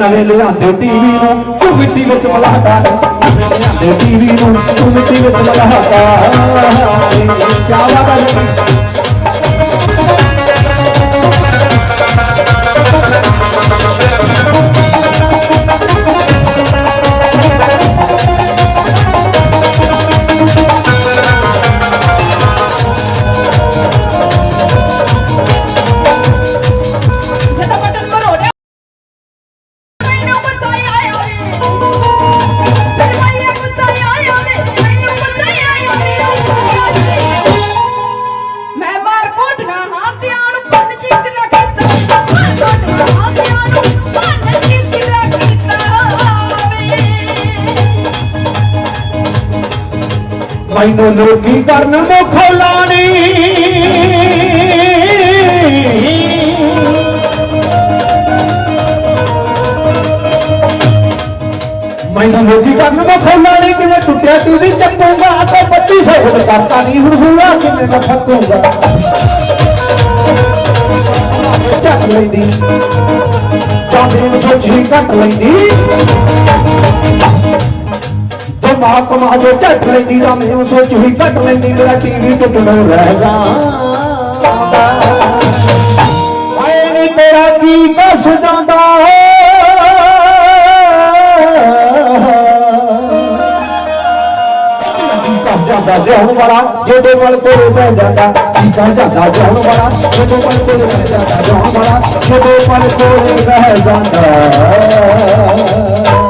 ਨਵੇਂ ਲਿਆਂਦੇ ਟੀਵੀ ਨੂੰ ਤੂੰ ਮਿੱਟੀ ਵਿੱਚ ਮਲਾਹਟਾ ਨਵੇਂ ਲਿਆਂਦੇ ਟੀਵੀ ਨੂੰ ਤੂੰ ਮਿੱਟੀ ਵਿੱਚ ਮਲਾਹਟਾ ਕਿਆ ਬਾਤ ਹੈ మైందో నోకి కర్ను ముఖలాని మైందో వెసి కర్ను ముఖలాని చిమట తుట్టా తీని చప్పుడు గా సత్తి స హోదతాని హుగువా కినే నా చప్పుడు గా చాట్ లేది చాంది సోచి కట్ లేది ਸਭਾ ਸਮਾਜੋ ਟੱਟ ਲੈਂਦੀ ਦਾ ਮਹਿਮ ਸੋਚ ਵੀ ਕੱਟ ਲੈਂਦੀ ਮੇਰਾ ਟੀਵੀ ਟੁੱਟਣਾ ਰਹਿ ਜਾ ਹਾਏ ਨੀ ਤੇਰਾ ਕੀ ਕਸ ਜਾਂਦਾ ਜਾਂਦਾ ਜਿਉਣ ਵਾਲਾ ਜਿਹਦੇ ਵੱਲ ਕੋਲ ਪੈ ਜਾਂਦਾ ਕੀ ਕਰ ਜਾਂਦਾ ਜਿਉਣ ਵਾਲਾ ਜਿਹਦੇ ਵੱਲ ਕੋਲ ਪੈ ਜਾਂਦਾ ਜਿਉਣ ਵਾਲਾ ਜਿਹਦੇ ਵੱਲ ਕੋਲ ਪੈ ਜਾਂਦਾ